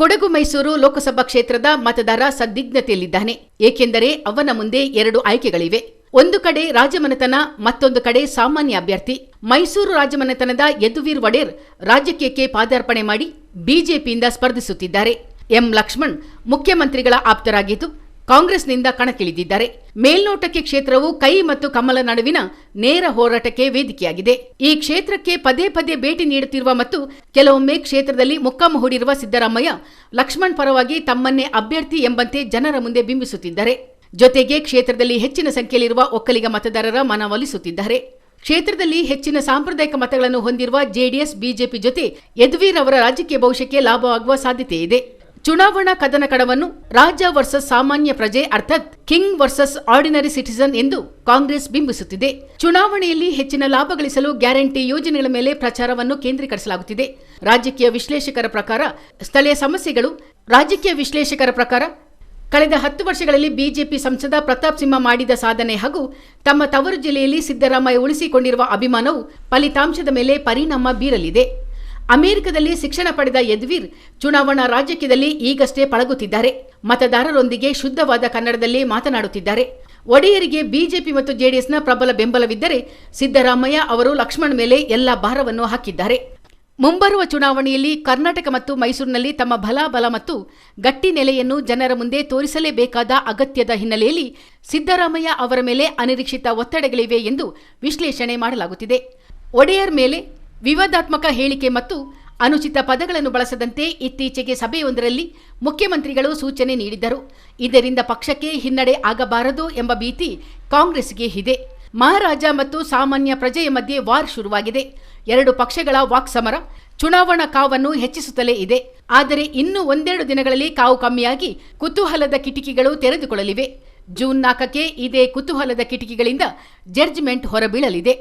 ಕೊಡಗು ಮೈಸೂರು ಲೋಕಸಭಾ ಕ್ಷೇತ್ರದ ಮತದಾರ ಸಂದಿಗ್ಧತೆಯಲ್ಲಿದ್ದಾನೆ ಏಕೆಂದರೆ ಅವನ ಮುಂದೆ ಎರಡು ಆಯ್ಕೆಗಳಿವೆ. ಒಂದು ಕಡೆ ರಾಜಮನೆತನ, ಮತ್ತೊಂದು ಕಡೆ ಸಾಮಾನ್ಯ ಅಭ್ಯರ್ಥಿ. ಮೈಸೂರು ರಾಜಮನೆತನದ ಯದುವೀರ್ ವಡೇರ್ ರಾಜಕೀಯಕ್ಕೆ ಪಾದಾರ್ಪಣೆ ಮಾಡಿ ಬಿಜೆಪಿಯಿಂದ ಸ್ಪರ್ಧಿಸುತ್ತಿದ್ದಾರೆ. ಎಂ ಲಕ್ಷ್ಮಣ್ ಮುಖ್ಯಮಂತ್ರಿಗಳ ಆಪ್ತರಾಗಿದ್ದು ಕಾಂಗ್ರೆಸ್ನಿಂದ ಕಣಕ್ಕಿಳಿದಿದ್ದಾರೆ. ಮೇಲ್ನೋಟಕ್ಕೆ ಕ್ಷೇತ್ರವು ಕೈ ಮತ್ತು ಕಮಲ ನಡುವಿನ ನೇರ ಹೋರಾಟಕ್ಕೆ ವೇದಿಕೆಯಾಗಿದೆ. ಈ ಕ್ಷೇತ್ರಕ್ಕೆ ಪದೇ ಪದೇ ಭೇಟಿ ನೀಡುತ್ತಿರುವ ಮತ್ತು ಕೆಲವೊಮ್ಮೆ ಕ್ಷೇತ್ರದಲ್ಲಿ ಮುಕ್ಕಾಮ ಹೂಡಿರುವ ಸಿದ್ದರಾಮಯ್ಯ, ಲಕ್ಷ್ಮಣ್ ಪರವಾಗಿ ತಮ್ಮನ್ನೇ ಅಭ್ಯರ್ಥಿ ಎಂಬಂತೆ ಜನರ ಮುಂದೆ ಬಿಂಬಿಸುತ್ತಿದ್ದಾರೆ. ಜೊತೆಗೆ ಕ್ಷೇತ್ರದಲ್ಲಿ ಹೆಚ್ಚಿನ ಸಂಖ್ಯೆಯಲ್ಲಿರುವ ಒಕ್ಕಲಿಗ ಮತದಾರರ ಮನವೊಲಿಸುತ್ತಿದ್ದಾರೆ ಕ್ಷೇತ್ರದಲ್ಲಿ ಹೆಚ್ಚಿನ ಸಾಂಪ್ರದಾಯಿಕ ಮತಗಳನ್ನು ಹೊಂದಿರುವ ಜೆಡಿಎಸ್, ಬಿಜೆಪಿ ಜೊತೆ ಯದುವೀರ್ ಅವರ ರಾಜಕೀಯ ಭವಿಷ್ಯಕ್ಕೆ ಲಾಭವಾಗುವ ಸಾಧ್ಯತೆ ಇದೆ ಚುನಾವಣಾ ಕದನ ಕಡವನ್ನು ರಾಜ ವರ್ಸಸ್ ಸಾಮಾನ್ಯ ಪ್ರಜೆ ಅರ್ಥಾತ್ ಕಿಂಗ್ ವರ್ಸಸ್ ಆರ್ಡಿನರಿ ಸಿಟಿಸನ್ ಎಂದು ಕಾಂಗ್ರೆಸ್ ಬಿಂಬಿಸುತ್ತಿದೆ. ಚುನಾವಣೆಯಲ್ಲಿ ಹೆಚ್ಚಿನ ಲಾಭ ಗಳಿಸಲು ಗ್ಯಾರಂಟಿ ಯೋಜನೆಗಳ ಮೇಲೆ ಪ್ರಚಾರವನ್ನು ಕೇಂದ್ರೀಕರಿಸಲಾಗುತ್ತಿದೆ. ರಾಜಕೀಯ ವಿಶ್ಲೇಷಕರ ಪ್ರಕಾರ ಸ್ಥಳೀಯ ಸಮಸ್ಯೆಗಳು, ರಾಜಕೀಯ ವಿಶ್ಲೇಷಕರ ಪ್ರಕಾರ ಕಳೆದ ಹತ್ತು ವರ್ಷಗಳಲ್ಲಿ ಬಿಜೆಪಿ ಸಂಸದ ಪ್ರತಾಪ್ ಸಿಂಹ ಮಾಡಿದ ಸಾಧನೆ ಹಾಗೂ ತಮ್ಮ ತವರು ಜಿಲ್ಲೆಯಲ್ಲಿ ಸಿದ್ದರಾಮಯ್ಯ ಉಳಿಸಿಕೊಂಡಿರುವ ಅಭಿಮಾನವು ಫಲಿತಾಂಶದ ಮೇಲೆ ಪರಿಣಾಮ ಬೀರಲಿದೆ. ಅಮೆರಿಕದಲ್ಲಿ ಶಿಕ್ಷಣ ಪಡೆದ ಯದ್ವೀರ್ ಚುನಾವಣಾ ರಾಜಕೀಯದಲ್ಲಿ ಈಗಷ್ಟೇ ಪಳಗುತ್ತಿದ್ದಾರೆ. ಮತದಾರರೊಂದಿಗೆ ಶುದ್ಧವಾದ ಕನ್ನಡದಲ್ಲಿ ಮಾತನಾಡುತ್ತಿದ್ದಾರೆ. ಒಡೆಯರಿಗೆ ಬಿಜೆಪಿ ಮತ್ತು ಜೆಡಿಎಸ್ನ ಪ್ರಬಲ ಬೆಂಬಲವಿದ್ದರೆ ಸಿದ್ದರಾಮಯ್ಯ ಅವರು ಲಕ್ಷ್ಮಣ್ ಮೇಲೆ ಎಲ್ಲ ಭಾರವನ್ನು ಹಾಕಿದ್ದಾರೆ. ಮುಂಬರುವ ಚುನಾವಣೆಯಲ್ಲಿ ಕರ್ನಾಟಕ ಮತ್ತು ಮೈಸೂರಿನಲ್ಲಿ ತಮ್ಮ ಬಲಾಬಲ ಮತ್ತು ಗಟ್ಟಿ ನೆಲೆಯನ್ನು ಜನರ ಮುಂದೆ ತೋರಿಸಲೇಬೇಕಾದ ಅಗತ್ಯದ ಹಿನ್ನೆಲೆಯಲ್ಲಿ ಸಿದ್ದರಾಮಯ್ಯ ಅವರ ಮೇಲೆ ಅನಿರೀಕ್ಷಿತ ಒತ್ತಡಗಳಿವೆ ಎಂದು ವಿಶ್ಲೇಷಣೆ ಮಾಡಲಾಗುತ್ತಿದೆ. ಒಡೆಯರ್ ಮೇಲೆ ವಿವಾದಾತ್ಮಕ ಹೇಳಿಕೆ ಮತ್ತು ಅನುಚಿತ ಪದಗಳನ್ನು ಬಳಸದಂತೆ ಇತ್ತೀಚೆಗೆ ಸಭೆಯೊಂದರಲ್ಲಿ ಮುಖ್ಯಮಂತ್ರಿಗಳು ಸೂಚನೆ ನೀಡಿದ್ದರು. ಇದರಿಂದ ಪಕ್ಷಕ್ಕೆ ಹಿನ್ನಡೆ ಆಗಬಾರದು ಎಂಬ ಭೀತಿ ಕಾಂಗ್ರೆಸ್ಗೆ ಇದೆ. ಮಹಾರಾಜ ಮತ್ತು ಸಾಮಾನ್ಯ ಪ್ರಜೆಯ ಮಧ್ಯೆ ವಾರ್ ಶುರುವಾಗಿದೆ. ಎರಡು ಪಕ್ಷಗಳ ವಾಕ್ಸಮರ ಚುನಾವಣಾ ಕಾವನ್ನು ಹೆಚ್ಚಿಸುತ್ತಲೇ ಇದೆ. ಆದರೆ ಇನ್ನು ಒಂದೆರಡು ದಿನಗಳಲ್ಲಿ ಕಾವು ಕಮ್ಮಿಯಾಗಿ ಕುತೂಹಲದ ಕಿಟಕಿಗಳು ತೆರೆದುಕೊಳ್ಳಲಿವೆ. ಜೂನ್ ನಾಲ್ಕಕ್ಕೆ ಇದೇ ಕುತೂಹಲದ ಕಿಟಕಿಗಳಿಂದ ಜಡ್ಜ್ಮೆಂಟ್ ಹೊರಬೀಳಲಿದೆ.